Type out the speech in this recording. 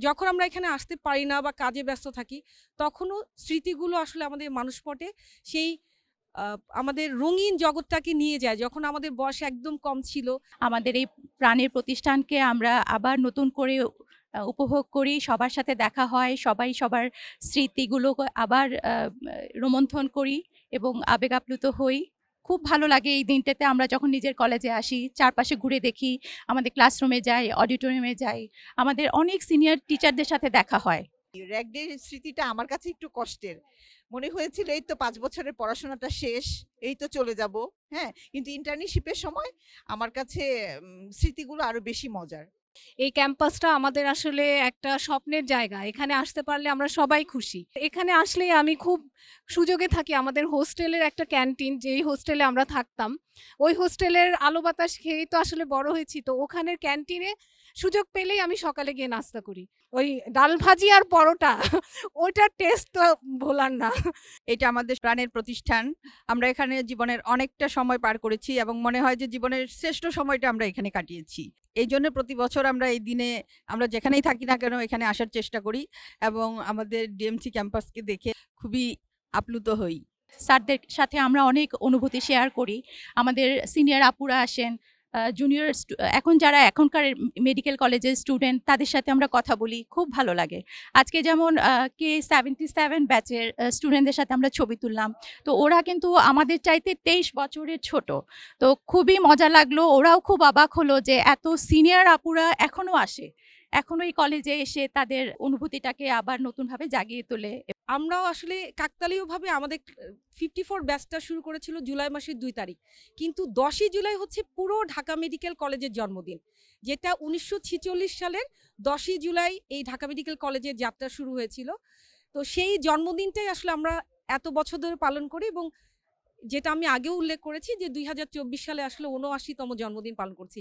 যখন আমরা এখানে আসতে পারি না বা কাজে ব্যস্ত থাকি, তখনও স্মৃতিগুলো আসলে আমাদের মানুষপটে সেই আমাদের রঙিন জগৎটাকে নিয়ে যায়। যখন আমাদের বয়স একদম কম ছিল। আমাদের এই প্রাণের প্রতিষ্ঠানকে আমরা আবার নতুন করে উপভোগ করি। সবার সাথে দেখা হয়, সবাই সবার স্মৃতিগুলো আবার রোমন্থন করি এবং আবেগ আপ্লুত হই। খুব ভালো লাগে এই দিনটাতে। আমরা যখন নিজের কলেজে আসি, চারপাশে ঘুরে দেখি, আমাদের ক্লাসরুমে যাই অডিটোরিয়ামে যাই, আমাদের অনেক সিনিয়র টিচারদের সাথে দেখা হয়। র্যাক ডে স্মৃতিটা আমার কাছে একটু কষ্টের। মনে হয়েছিল, এই তো পাঁচ বছরের পড়াশোনাটা শেষ, এই তো চলে যাব। হ্যাঁ কিন্তু ইন্টার্নশিপের সময় আমার কাছে স্মৃতিগুলো আরও বেশি মজার। এই ক্যাম্পাসটা আমাদের আসলে একটা স্বপ্নের জায়গা। এখানে আসতে পারলে আমরা সবাই খুশি। এখানে আসলে আমি খুব সুযোগে থাকি। আমাদের হোস্টেলের একটা ক্যান্টিন, যেই হোস্টেলে আমরা থাকতাম। ওই হোস্টেলের আলো বাতাস খেয়েই তো আসলে বড় হয়েছি। তো ওখানের ক্যান্টিনে সুযোগ পেলেই আমি সকালে গিয়ে নাস্তা করি। ওই ডাল ভাজি আর পরোটা, ওইটার টেস্ট তো ভোলার না। এটা আমাদের প্রাণের প্রতিষ্ঠান। আমরা এখানে জীবনের অনেকটা সময় পার করেছি এবং মনে হয় যে জীবনের শ্রেষ্ঠ সময়টা আমরা এখানে কাটিয়েছি। এই জন্য প্রতি বছর আমরা এই দিনে, আমরা যেখানেই থাকি না কেন এখানে আসার চেষ্টা করি এবং আমাদের ডিএমসি ক্যাম্পাসকে দেখে খুবই আপ্লুত হই। স্যারদের সাথে আমরা অনেক অনুভূতি শেয়ার করি। আমাদের সিনিয়র আপুরা আসেন জুনিয়র এখন যারা এখনকার মেডিকেল কলেজের স্টুডেন্ট তাদের সাথে আমরা কথা বলি, খুব ভালো লাগে। আজকে যেমন কে সেভেন্টি সেভেন ব্যাচের স্টুডেন্টদের সাথে আমরা ছবি তুললাম। তো ওরা কিন্তু আমাদের চাইতে তেইশ বছরের ছোট। তো খুবই মজা লাগল, ওরাও খুব অবাক হলো যে এত সিনিয়র আপুরা এখনও আসে। এখনও এই কলেজে এসে তাদের অনুভূতিটাকে আবার নতুনভাবে জাগিয়ে তোলে। আমরাও আসলে কাকতালীয়ভাবে আমাদের ফিফটি ফোর ব্যাচটা শুরু করেছিল জুলাই মাসের দুই তারিখ। কিন্তু দশই জুলাই হচ্ছে পুরো ঢাকা মেডিকেল কলেজের জন্মদিন, যেটা উনিশশো সালের দশই জুলাই এই ঢাকা মেডিকেল কলেজের যাত্রা শুরু হয়েছিল। তো সেই জন্মদিনটাই আসলে আমরা এত বছর ধরে পালন করি এবং যেটা আমি আগেও উল্লেখ করেছি যে দুই হাজার চব্বিশ সালে আসলে উনআশিতম জন্মদিন পালন করছি।